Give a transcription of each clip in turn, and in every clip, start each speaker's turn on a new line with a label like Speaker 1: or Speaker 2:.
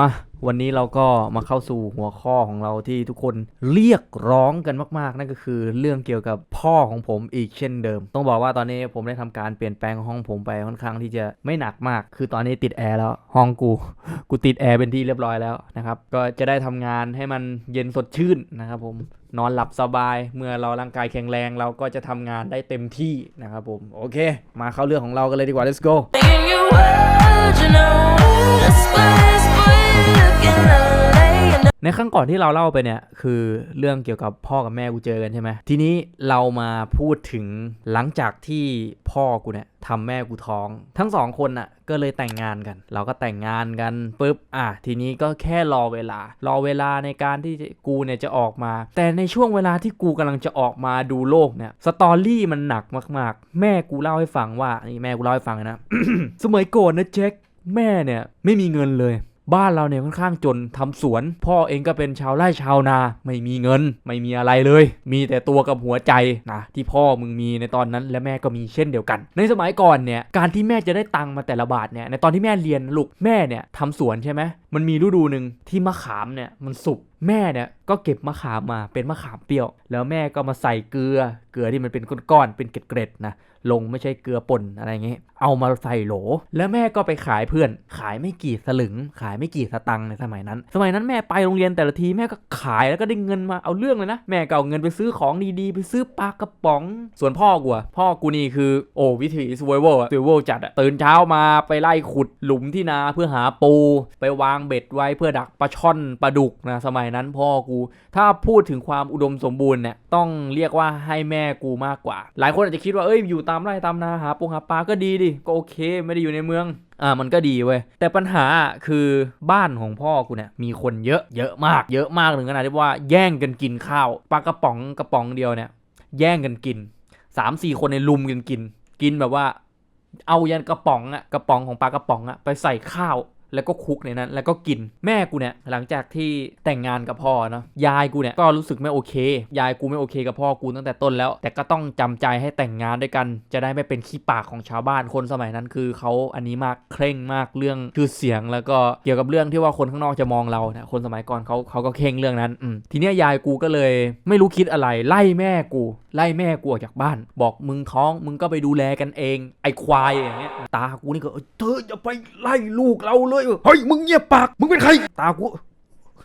Speaker 1: มา วันนี้เราก็มาเข้าสู่หัวข้อของเราที่ทุกคนเรียกร้องกันมาก ๆ นั่นก็คือเรื่องเกี่ยวกับพ่อของผมอีกเช่นเดิม ต้องบอกว่าตอนนี้ผมได้ทำการเปลี่ยนแปลงห้องผมไปค่อนข้างที่จะไม่หนักมาก คือตอนนี้ติดแอร์แล้วห้องกูกูติดแอร์เป็นที่เรียบร้อยแล้วนะครับก็จะได้ทำงานให้มันเย็นสดชื่นนะครับผมนอนหลับสบาย เมื่อเราร่างกายแข็งแรงเราก็จะทำงานได้เต็มที่นะครับผมโอเค มาเข้าเรื่องของเรากันเลยดีกว่า let's go ในครั้งก่อนที่เราเล่าไปเนี่ยคือเรื่องเกี่ยวกับพ่อกับแม่กูเจอกันใช่ไหมทีนี้เรามาพูดถึงหลังจากที่พ่อกูเนี่ยทำแม่กูท้อง ทั้งสองคนน่ะก็เลยแต่งงานกัน เราก็แต่งงานกันปุ๊บอะทีนี้ก็แค่รอเวลา รอเวลาในการที่กูเนี่ยจะออกมา แต่ในช่วงเวลาที่กูกำลังจะออกมาดูโลกเนี่ยสตอรี่มันหนักมาก ๆ แม่กูเล่าให้ฟังว่านี่แม่กูเล่าให้ฟังนะสมัยก่อนนะแจ็คแม่เนี่ยไม่มีเงินเลย บ้านเราเนี่ยค่อนข้างจนทำสวน พ่อเองก็เป็นชาวไร่ชาวนา ไม่มีเงิน ไม่มีอะไรเลย มีแต่ตัวกับหัวใจนะที่พ่อมึงมีในตอนนั้นและแม่ก็มีเช่นเดียวกัน ในสมัยก่อนเนี่ยการที่แม่จะได้ตังค์มาแต่ละบาทเนี่ยในตอนที่แม่เรียนลูกแม่เนี่ยทำสวนใช่ไหมมันมีฤดูหนึ่งที่มะขามเนี่ยมันสุกแม่เนี่ยก็เก็บมะขามมาเป็นมะขามเปรี้ยว แล้วแม่ก็มาใส่เกลือเกลือที่มันเป็นก้อนๆเป็นเกล็ดๆนะ ลงไม่ใช่เกลือป่นอะไรเงี้ยเอามาใส่โหล แล้วแม่ก็ไปขายเพื่อน ขายไม่กี่สลึง ขายไม่กี่สตังค์ในสมัยนั้น สมัยนั้นแม่ไปโรงเรียนแต่ละทีแม่ก็ขายแล้วก็ได้เงินมาเอาเรื่องเลยนะ แม่ก็เอาเงินไปซื้อของดีๆ ไปซื้อปลากระป๋อง ส่วนพ่อกูอะพ่อกูนี่คือโอ้วิถีสว i เวอร์สว i เวอร์จัดอะตื่นเช้ามาไปไล่ขุดหลุมที่นาเพื่อหาปู ไปวางเบ็ดไว้เพื่อดักปลาช่อนปลาดุกนะสมัยนั้นพ่อกู ถ้าพูดถึงความอุดมสมบูรณ์เนี่ยต้องเรียกว่าให้แม่กูมากกว่า หลายคนอาจจะคิดว่าเอ้ยอยู่ตามไร่ตามนาหาปูหาปลาก็ดีดิก็โอเค ไม่ได้อยู่ในเมืองอ่ามันก็ดีเว้ยแต่ปัญหาคือบ้านของพ่อกูเนี่ยมีคนเยอะเยอะมากเยอะมากถึงขนาดที่ว่าแย่งกันกินข้าวปลากระป๋องกระป๋องเดียวเนี่ยแย่งกันกินสามสี่คนในลุมกันกิน กินแบบว่า เอายันกระป๋องอะกระป๋องของปลากระป๋องอะไปใส่ข้าว แล้วก็คุกในนั้น แล้วก็กินแม่กูเนี่ยหลังจากที่แต่งงานกับพ่อเนาะยายกูเนี่ยก็รู้สึกไม่โอเค ยายกูไม่โอเคกับพ่อกูตั้งแต่ต้นแล้ว แต่ก็ต้องจำใจให้แต่งงานด้วยกัน จะได้ไม่เป็นขี้ปากของชาวบ้านคนสมัยนั้นคือเขาอันนี้มากเคร่งมากเรื่องชื่อเสียงแล้วก็เกี่ยวกับเรื่องที่ว่าคนข้างนอกจะมองเราเนี่ยคนสมัยก่อนเขาเขาก็เคร่งเรื่องนั้นทีเนี้ยยายกูก็เลยไม่รู้คิดอะไรไล่แม่กูไล่แม่กูออกจากบ้าน บอกมึงท้องมึงก็ไปดูแลกันเอง ไอ้ควายอย่างเงี้ยตากูนี่ก็เอ้ยเธออย่าไปไล่ลูกเราเลยเฮ้ยมึงเงียบปากมึงเป็นใคร ตากู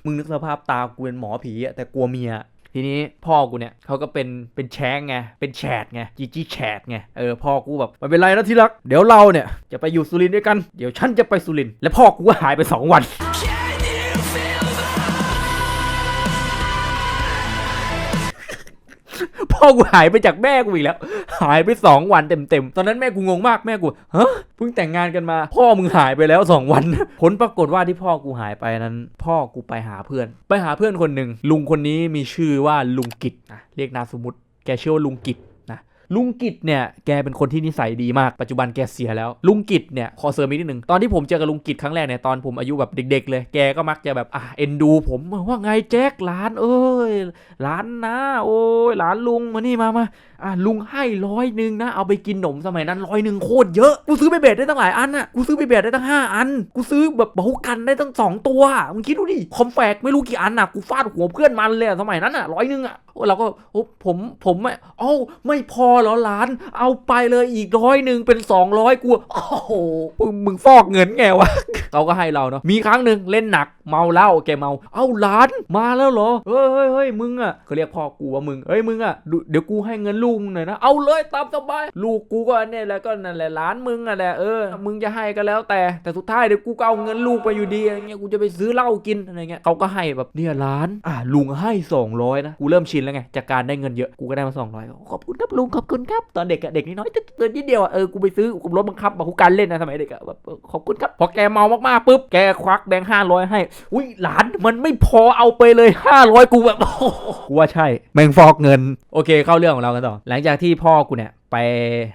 Speaker 1: มึงนึกสภาพตากูเป็นหมอผีอะแต่กลัวเมียทีนี้พ่อกูเนี่ยเขาก็เป็นเป็นแช้งไงเป็นแฉดไงจีจีแฉดไงเออพ่อกูแบบไม่เป็นไรนะที่รัก เดี๋ยวเราเนี่ยจะไปอยู่สุรินทร์ด้วยกันเดี๋ยวฉันจะไปสุรินทร์และพ่อกูก็หายไปสองวัน พ่อกูหายไปจากแม่กูอีกแล้ว หายไปสองวันเต็มๆ ตอนนั้นแม่กูงงมากแม่กูฮะเพิ่งแต่งงานกันมา พ่อมึงหายไปแล้วสองวัน ผลปรากฏว่าที่พ่อกูหายไปนั้น พ่อกูไปหาเพื่อน ไปหาเพื่อนคนหนึ่งลุงคนนี้มีชื่อว่าลุงกิจนะเรียกนามสมมติแกชื่อว่าลุงกิจ ลุงกิจเนี่ยแกเป็นคนที่นิสัยดีมากปัจจุบันแกเสียแล้ว ลุงกิจเนี่ยขอเสริมอีกนิดหนึ่งตอนที่ผมเจอกับลุงกิจครั้งแรกเนี่ยตอนผมอายุแบบเด็ก ๆ เลยแกก็มักจะแบบอะเอ็นดู ผมว่าไงแจ็คหลานเอ้ยหลานนะโอ้ยหลานลุงมานี่มามาอะลุงให้ร้อยหนึ่งนะเอาไปกินหนมสมัยนั้นร้อยหนึ่งโคตรเยอะกูซื้อไปเบ็ดได้ตั้งหลายอันน่ะกูซื้อไปเบ็ดได้ตั้งห้าอัน กูซื้อแบบเบากันได้ตั้งสองตัวมึงคิดดูดิคอมแฟกไม่รู้กี่อันน่ะกูฟาดหัวเพื่อนมันเลยสมัยนั้นอะร้อยหนึ่งอะเราก็ผมผมไม่เอ้าไม่พอเหรอหลาน เอาไปเลยอีกร้อยหนึ่งเป็นสองร้อยกูโอ้โหมึงมึงฟอกเงินไงวะเขาก็ให้เราเนาะมีครั้งหนึ่งเล่นหนักเมาเหล้าแกเมา เอ้าหลานมาแล้วเหรอเฮ้ยเฮ้ยเฮ้ยมึงอะเขาเรียกพ่อกูว่ามึงเฮ้ยมึงอะเดี๋ยวกูให้เงินลูกมึงหน่อยนะเอาเลยตามสบายลูกกูก็เนี่ยแหละก็นั่นแหละหลานมึงอะแหละเออมึงจะให้ก็แล้วแต่แต่สุดท้ายเดี๋ยวกูก็เอาเงินลูกไปอยู่ดีอะไรเงี้ยกูจะไปซื้อเหล้ากินอะไรเงี้ยเขาก็ให้แบบเนี่ยหลานอะลุงให้สองร้อยนะกูเริ่มชินแล้วไงจากการได้เงินเยอะกูก็ได้มาสองร้อยขอบคุณครับลุงขอบคุณครับตอนเด็กอะเด็กน้อยๆเตือนนิดเดียวอะเออกูไปซื้อกูรถบังคับมาคุกันเล่นนะสมัยเด็กอะแบบขอบคุณครับพอแกเมามากๆปุ๊บแกควักแบงค์ห้าร้อยให้อุ้ยหลานมันไม่พอเอาไปเลยห้าร้อยกูแบบโอ้โหกูว่าใช่ แม่งฟอกเงิน โอเคเข้าเรื่องของเรากันต่อ หลังจากที่พ่อกูเนี่ย ไป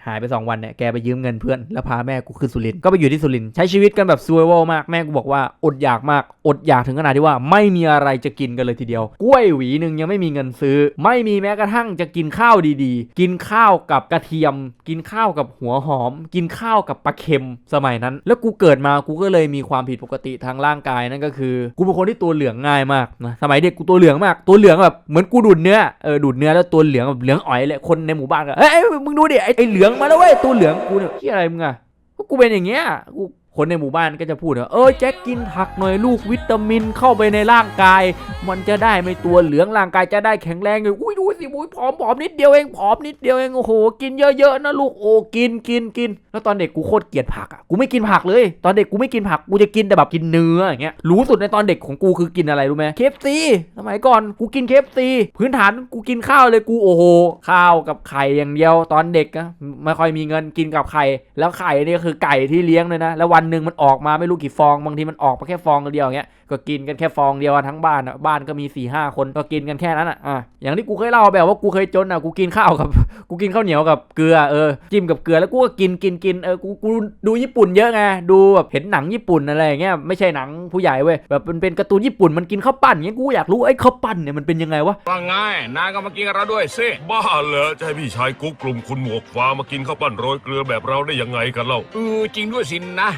Speaker 1: หายไป 2 วันเนี่ยแกไปยืมเงินเพื่อนแล้วพาแม่กูขึ้นสุรินก็ไปอยู่ที่สุรินใช้ชีวิตกันแบบซูเวอร์มากแม่กูบอกว่าอดอยากมากอดอยากถึงขนาดที่ว่าไม่มีอะไรจะกินกันเลยทีเดียว กล้วยหวีหนึ่งยังไม่มีเงินซื้อ ไม่มีแม้กระทั่งจะกินข้าวดีๆ กินข้าวกับกระเทียม กินข้าวกับหัวหอม กินข้าวกับปลาเค็มสมัยนั้น แล้วกูเกิดมากูก็เลยมีความผิดปกติทางร่างกายนั่นก็คือ กูเป็นคนที่ตัวเหลืองง่ายมากนะสมัยเด็กกูตัวเหลืองมากตัวเหลืองแบบเหมือนกูดูดเนื้อเออดูดเนื้อแล้วตัวเหลืองแบบเหลืองอ๋อยเลยคนในหมู่บ้านก็เอ้ยเอ้ยมึงดูดิไอ้ไอ้เหลืองมาแล้วเว้ยตัวเหลืองกูเนี่ยที่อะไรมึงอะก็กูเป็นอย่างเงี้ยกู คนในหมู่บ้านก็จะพูดว่าเออแจ็คกินผักหน่อยลูกวิตามินเข้าไปในร่างกาย มันจะได้ไม่ตัวเหลืองร่างกายจะได้แข็งแรงเลยอุ้ยดูสิอุ้ยผอมผอมนิดเดียวเองผอมนิดเดียวเองโอ้โหกินเยอะๆนะลูกโอ้กินกินกิน แล้วตอนเด็กกูโคตรเกลียดผักอะกูไม่กินผักเลย ตอนเด็กกูไม่กินผักกูจะกินแต่แบบกินเนื้ออย่างเงี้ยรู้สุดในตอนเด็กของกูคือกินอะไรรู้ไหมเคฟซีสมัยก่อนกูกินเคฟซีพื้นฐานกูกินข้าวเลยกูโอ้โหข้าวกับไข่อย่างเดียวตอนเด็กอะไม่ค่อยมีเงินกินกับไข่แล้วไข่นี่คือไก่ที่เลี้ยงเลยนะแล้ววันหนึ่งมันออกมาไม่รู้กี่ฟองบางทีมันออกมาแค่ฟองเดียวอย่างเงี้ยก็กินกันแค่ฟองเดียวกันทั้งบ้านอะบ้านก็มี4ี่ห้าคนก็กินกันแค่นั้นอะอะอย่างที่กูเคยเล่าแบบว่ากูเคยจนอะกูกินข้าวกับกูกินข้าวเหนียวกับเกลือเออจิ้มกับเกลือแล้วกูก็กินกินกินเออกูกูดูญี่ปุ่นเยอะไงดูแบบเห็นหนังญี่ปุ่นอะไรอย่างเงี้ยไม่ใช่หนังผู้ใหญ่เว้ยแบบมันเป็นการ์ตูนญี่ปุ่นมันกินข้าวปั้นเงี้ยกูอยากรู้ไอ้ข้าวปั้นเนี่ยมันเป็นยังไงวะ
Speaker 2: ว่าไงนายก็มากินกับเราด้วยสิ
Speaker 3: บ้าเหรอจะให้พี่ชายกุ๊กกลุ่มคุณหมวกฟ้ามากินข้าวปั้นโรยเกลือแบบเราได้ยังไงกันเล่า
Speaker 2: เออจริงด้วยสินะ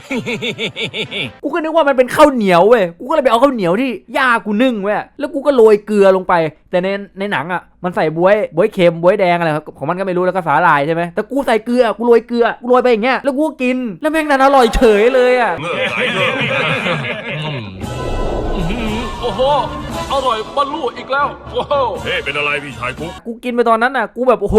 Speaker 1: กูก็นึกว่ามันเป็นข้าวเหนียวเว้ย กูก็เลยไปเอาข้าวเหนียวที่ย่ากูนึ่งเว้ย แล้วกูก็โรยเกลือลงไป แต่ในในหนังอะ มันใส่บวยบวยเค็มบวยแดงอะไรของมันก็ไม่รู้แล้วก็สาหร่ายใช่ไหมแต่กูใส่เกลือ กูโรยเกลือ กูโรยไปอย่างเงี้ย แล้วกูก็กิน แล้วแม่งนั้นอร่อยเฉยเลยอะ
Speaker 3: เงือกไหลเงือก
Speaker 4: โอ้โห อร่อยบรรลุอีกแล้วโอ้โห
Speaker 3: เฮ้เป็นอะไรพี่ชายกุ๊ก
Speaker 1: กูกินไปตอนนั้นอะ กูแบบโอ้โห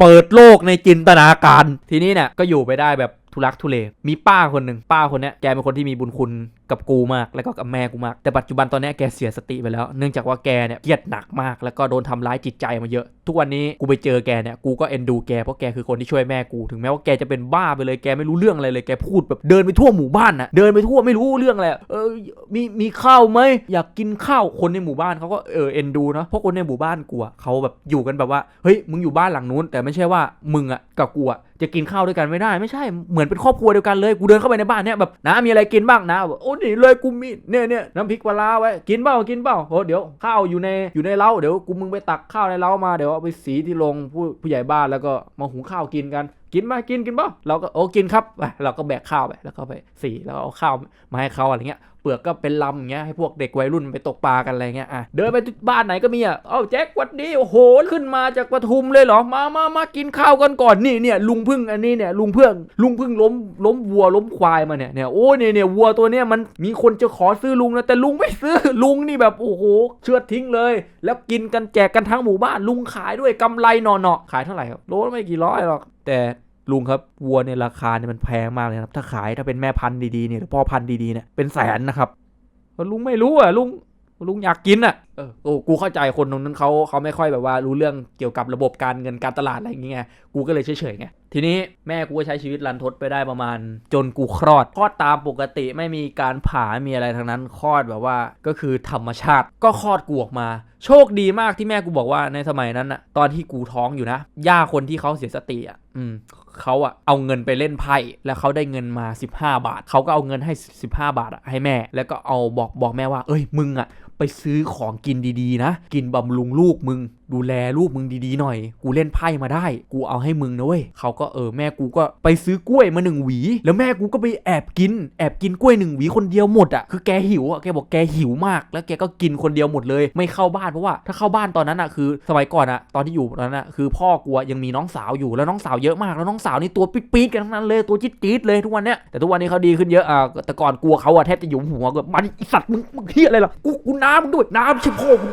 Speaker 1: เปิดโลกในจินตนาการ ทีนี้เนี่ยก็อยู่ไปได้แบบ ทุลักทุเล มีป้าคนหนึ่งป้าคนนี้แกเป็นคนที่มีบุญคุณกับกูมากแล้วก็กับแม่กูมาก แต่ปัจจุบันตอนนี้แกเสียสติไปแล้ว เนื่องจากว่าแกเนี่ยเครียดหนักมาก แล้วก็โดนทำร้ายจิตใจมาเยอะ ทุกวันนี้กูไปเจอแกเนี่ยกูก็เอ็นดูแกเพราะแกคือคนที่ช่วยแม่กู ถึงแม้ว่าแกจะเป็นบ้าไปเลยแกไม่รู้เรื่องอะไรเลยแกพูดแบบเดินไปทั่วหมู่บ้านน่ะเดินไปทั่วไม่รู้เรื่องอะไรเออมีมีข้าวไหมอยากกินข้าวคนในหมู่บ้านเขาก็เออเอ็นดูเนาะเพราะคนในหมู่บ้านกูอะเขาแบบอยู่กันแบบว่าเฮ้ยมึงอยู่บ้านหลังนู้น แต่ไม่ใช่ว่ามึงอะกับกูอะ จะกินข้าวด้วยกันไม่ได้ไม่ใช่เหมือนเป็นครอบครัวเดียวกันเลยกูเดินเข้าไปในบ้านเนี่ยแบบน้ามีอะไรกินบ้างนะบอกโอ้นี่เลยกูมีเนี่ยเนี่ยน้ำพริกปลาร้าไว้กินเปล่ากินเปล่าโอ้เดี๋ยวข้าวอยู่ในอยู่ในเล้าเดี๋ยวกูมึงไปตักข้าวในเล้ามาเดี๋ยวเอาไปสีที่โรงผู้ผู้ใหญ่บ้านแล้วก็มาหุงข้าวกินกันกินมากินกินเปล่าเราก็โอ้กินครับไปเราก็แบกข้าวไปแล้วก็ไปสีแล้วเอาข้าวมาให้เขาอะไรเงี้ย เปลือกก็เป็นลำอย่างเงี้ยให้พวกเด็กวัยรุ่นไปตกปลากันอะไรเงี้ยอะเดินไปบ้านไหนก็มีอะเอ้าแจ็ควัดดีโอ้โหขึ้นมาจากปทุมเลยเหรอมามามากินข้าวกันก่อนนี่เนี่ยลุงพึ่งอันนี้เนี่ยลุงเพื่องลุงพึ่งล้มล้มวัวล้มควายมาเนี่ยเนี่ยโอ้เนี่ยเนี่ยวัวตัวเนี้ยมันมีคนจะขอซื้อลุงนะแต่ลุงไม่ซื้อลุงนี่แบบโอ้โหเชือดทิ้งเลย แล้วกินกันแจกกันทั้งหมู่บ้านลุงขายด้วยกำไรหนอๆขายเท่าไหร่ครับโลไม่กี่ร้อยหรอกแต่ ลุงครับวัวเนี่ยราคาเนี่ยมันแพงมากเลยครับ ถ้าขายถ้าเป็นแม่พันธุ์ดีๆเนี่ยหรือพ่อพันธุ์ดีๆเนี่ยเป็นแสนนะครับลุงไม่รู้อะลุงลุงอยากกินอะเออโอ้กูเข้าใจคนตรงนั้นเขาเขาไม่ค่อยแบบว่ารู้เรื่องเกี่ยวกับระบบการเงินการตลาดอะไรอย่างเงี้ยกูก็เลยเฉยๆไงทีนี้แม่กูก็ใช้ชีวิตรันทดไปได้ประมาณ จนกูคลอดคลอดตามปกติไม่มีการผ่าม่มีอะไรทั้งนั้นคลอดแบบว่าก็คือธรรมชาติ ก็คลอดกูออกมา โชคดีมากที่แม่กูบอกว่าในสมัยนั้นอะตอนที่กูท้องอยู่นะย่าคนที่เขาเสียสติอะอืม เขาอะเอาเงินไปเล่นไพ่แล้วเขาได้เงินมา 15 บาท เขาก็เอาเงินให้ 15 บาทอะให้แม่ แล้วก็เอาบอกบอกแม่ว่า เอ้ยมึงอะ ไปซื้อของกินดีๆนะ กินบำรุงลูกมึง ดูแลลูกมึงดีๆหน่อย กูเล่นไพ่มาได้ กูเอาให้มึงนะเว้ยเขาก็เออแม่กูก็ไปซื้อกล้วยมาหนึ่งหวี แล้วแม่กูก็ไปแอบกิน แอบกินกล้วยหนึ่งหวีคนเดียวหมดอะคือแกหิวอะแกบอกแกหิวมาก แล้วแกก็กินคนเดียวหมดเลย ไม่เข้าบ้านเพราะว่าถ้าเข้าบ้านตอนนั้นอะคือ สมัยก่อนอะตอนที่อยู่ตอนนั้นอะคือพ่อกูยังมีน้องสาวอยู่แล้วน้องสาวเยอะมากแล้วน้องสาวนี่ตัวปี๊ดๆกันทั้งนั้นเลยตัวจี๊ดๆเลยทุกวันเนี้ยแต่ทุกวันนี้เขาดีขึ้นเยอะอะแต่ก่อนกลัวเขาอะแทบจะหยุมหัวแบบมันสัตว์มึงมึงเฮียอะไรล่ะกูกูน้ำมึงด้วยน้ำช่พ่อมึง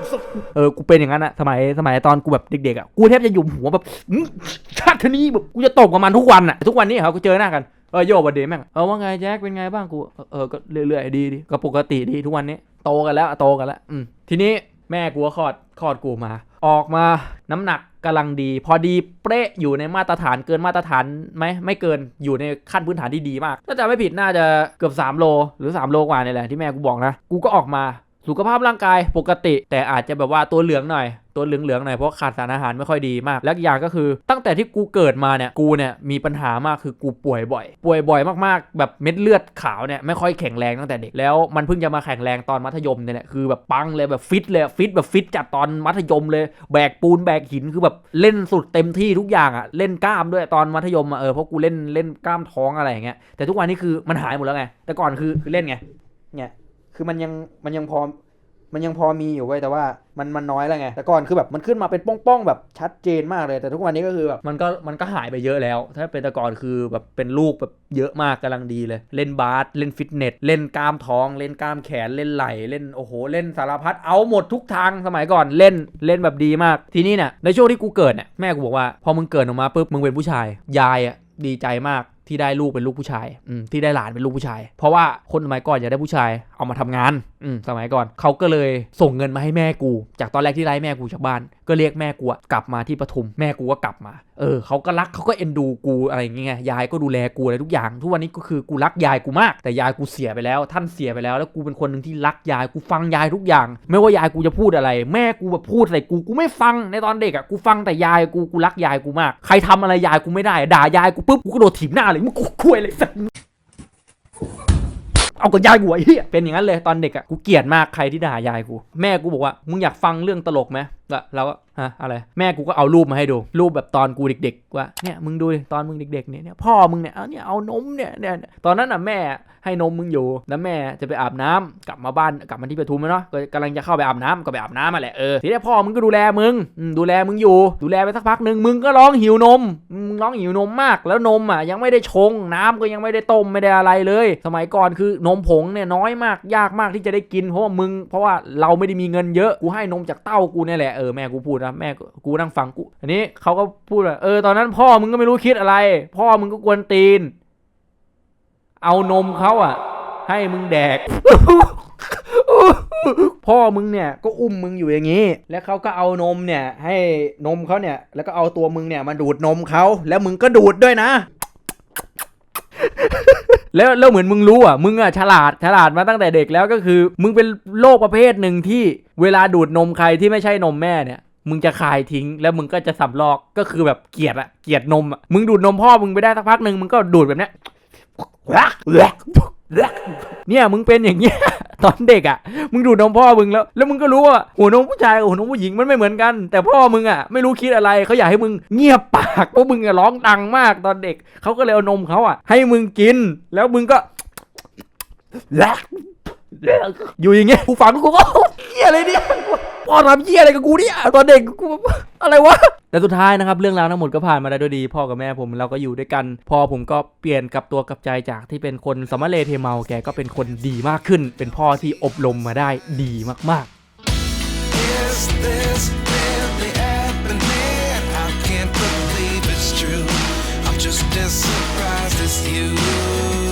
Speaker 1: เออกูเป็นอย่างนั้นอะสมัยสมัยตอนกูแบบเด็กๆอะกูแทบจะหยุมหัวแบบชาตินี้แบบกูจะตบกับมันทุกวันอะทุกวันนี้เขาก็เจอหน้ากันเออโยบัดเดย์แม่งเออว่าไงแจ็คเป็นไงบ้างกูเออเอก็เรื่อยๆดีดีก็ปกติดีทุกวันนี้โตกันแล้วโตกันแล้วอืมทีนี้แม่กูก็คลอดคลอดกูมา ออกมาน้ำหนักกำลังดี พอดีเป๊ะอยู่ในมาตรฐานเกินมาตรฐานไหมไม่เกินอยู่ในขั้นพื้นฐานที่ดีมากถ้าจำไม่ผิดน่าจะเกือบ3โลหรือ3โลกว่านี่แหละที่แม่กูบอกนะ กูก็ออกมา สุขภาพร่างกายปกติ แต่อาจจะแบบว่าตัวเหลืองหน่อย ตัวเหลืองๆหน่อยเพราะขาดสารอาหารไม่ค่อยดีมาก แล้วอีกอย่างก็คือ ตั้งแต่ที่กูเกิดมาเนี่ยกูเนี่ยมีปัญหามากคือกูป่วยบ่อย ป่วยบ่อยมากๆ แบบเม็ดเลือดขาวเนี่ยไม่ค่อยแข็งแรงตั้งแต่เด็กแล้วมันเพิ่งจะมาแข็งแรงตอนมัธยมเนี่ยแหละคือแบบปังเลยแบบฟิตเลยฟิตแบบฟิตจัดตอนมัธยมเลยแบกปูนแบกหินคือแบบเล่นสุดเต็มที่ทุกอย่างอะเล่นกล้ามด้วยตอนมัธยมอะเออเพราะกูเล่นเล่นกล้ามท้องอะไรอย่างเงี้ยแต่ทุกวันนี้คือมันหายหมดแล้วไงแต่ก่อนคือคือเล่นไงเนี่ย คือมันยังมันยังพอมันยังพอมีอยู่ไว้ยแต่ว่ามันมันน้อยแล้วไง แต่ก่อนคือแบบมันขึ้นมาเป็นป้องๆแบบชัดเจนมากเลยแต่ทุกวันนี้ก็คือแบบมันก็มันก็หายไปเยอะแล้ว ถ้าเป็นแต่ก่อนคือแบบเป็นลูกแบบเยอะมากกำลังดีเลย เล่นบาสเล่นฟิตเนสเล่นกล้ามท้อง เล่นกล้ามแขนเล่นไหล่เล่นโอ้โหเล่นสารพัดเอาหมดทุกทางสมัยก่อนเล่นเล่นแบบดีมาก ทีนี้เนี่ยในช่วงที่กูเกิดเนี่ยแม่กูบอกว่าพอมึงเกิดออกมาปุ๊บมึงเป็นผู้ชายยายอะดีใจมาก ที่ได้ลูกเป็นลูกผู้ชายอืที่ได้หลานเป็นลูกผู้ชาย เพราะว่าคนสมัยก่อนอยากได้ผู้ชายเอามาทำงานอืสมัยก่อนเขาก็เลยส่งเงินมาให้แม่กู จากตอนแรกที่ไล่แม่กูจากบ้าน ก็เรียกแม่กูอะกลับมาที่ปทุมแม่กูก็กลับมา เออเขาก็รักเขาก็เอ็นดูกูอะไรอย่างเงี้ยยายก็ดูแลกูอะไรทุกอย่าง ทุกวันนี้ก็คือกูรักยายกูมาก แต่ยายกูเสียไปแล้ว ท่านเสียไปแล้ว แล้วกูเป็นคนหนึ่งที่รักยายกูฟังยายทุกอย่าง ไม่ว่ายายกูจะพูดอะไร แม่กูแบบพูดอะไรกูกูไม่ฟังในตอนเด็กอะกูฟังแต่ยายกูกูรักยายกูมาก ใครทำอะไรยายกูไม่ได้ ด่ายายกูปุ๊บกูก็โดดถีบหน้าเลยมึงกูคุยอะไรสักเอากับยายกูไอ้เหี้ยเป็นอย่างนั้นเลยตอนเด็กอะกูเกลียดมากใครที่ด่ายายกู แม่กูบอกว่า มึงอยากฟังเรื่องตลกไหม แล้วเราก็ฮะอะไร แม่กูก็เอารูปมาให้ดู รูปแบบตอนกูเด็ก ๆ ว่าเนี่ยมึงดูตอนมึงเด็กๆเนี่ยพ่อมึงเนี่ยเอาเนี่ยเอานมเนี่ยเนี่ยตอนนั้นอะแม่ให้นมมึงอยู่แล้วแม่จะไปอาบน้ำกลับมาบ้านกลับมาที่ปทุมแล้วเนาะก็กำลังจะเข้าไปอาบน้ำก็ไปอาบน้ำมาแหละเออทีนี้พ่อมึงก็ดูแลมึงดูแลมึงอยู่ ดูแลไปสักพักหนึ่งมึงก็ร้องหิวนมมึงร้องหิวนมมาก แล้วนมอะยังไม่ได้ชง น้ำก็ยังไม่ได้ต้มไม่ได้อะไรเลย สมัยก่อนคือนมผงเนี่ยน้อยมากยากมากที่จะได้กินเพราะว่ามึงเพราะว่าเราไม่ได้มีเงินเยอะกูให้นมจากเต้ากูเนี่ยแหละออแม่กูพูดนะแม่กูนั่งฟังกูอันนี้เขาก็พูดว่าเออตอนนั้นพ่อมึงก็ไม่รู้คิดอะไร พ่อมึงก็กวนตีน เอานมเขาอะ ให้มึงแดก พ่อมึงเนี่ยก็อุ้มมึงอยู่อย่างนี้ แล้วเขาก็เอานมเนี่ย ให้นมเขาเนี่ย แล้วก็เอาตัวมึงเนี่ยมาดูดนมเขาแล้วมึงก็ดูดด้วยนะ แล้วแล้วเหมือนมึงรู้อะมึงอะฉลาดฉลาดมาตั้งแต่เด็กแล้วก็คือ มึงเป็นโรคประเภทหนึ่งที่เวลาดูดนมใครที่ไม่ใช่นมแม่เนี่ยมึงจะคายทิ้งแล้วมึงก็จะสำลอกก็คือแบบเกลียดอะเกลียดนมอะมึงดูดนมพ่อมึงไปได้สักพักหนึ่งมึงก็ดูดแบบเนี้ย เนี่ยมึงเป็นอย่างเงี้ยตอนเด็กอะมึงดูนมพ่อมึงแล้ว แล้วมึงก็รู้ว่าหัวนมผู้ชายกับหัวนมผู้หญิงมันไม่เหมือนกัน แต่พ่อมึงอะไม่รู้คิดอะไรเขาอยากให้มึงเงียบปากเพราะมึงร้องดังมากตอนเด็กเขาก็เลยเอานมเขาอะ ให้มึงกินแล้วมึงก็อยู่อย่างเงี้ยกูฟังกูก็เหี้ยอะไรเนี่ย พ่อทำเหี้ยอะไรกับกูเนี่ยตอนเด็กกูอะไรวะแต่สุดท้ายนะครับเรื่องราวทั้งหมดก็ผ่านมาได้ด้วยดี พ่อกับแม่ผมเราก็อยู่ด้วยกันพ่อผมก็เปลี่ยนกลับตัวกลับใจจากที่เป็นคนสมะเลเทเมาแกก็เป็นคนดีมากขึ้น เป็นพ่อที่อบรมมาได้ดีมากๆ
Speaker 5: Is this really happening? I can't believe it's true. I'm just as surprised as you.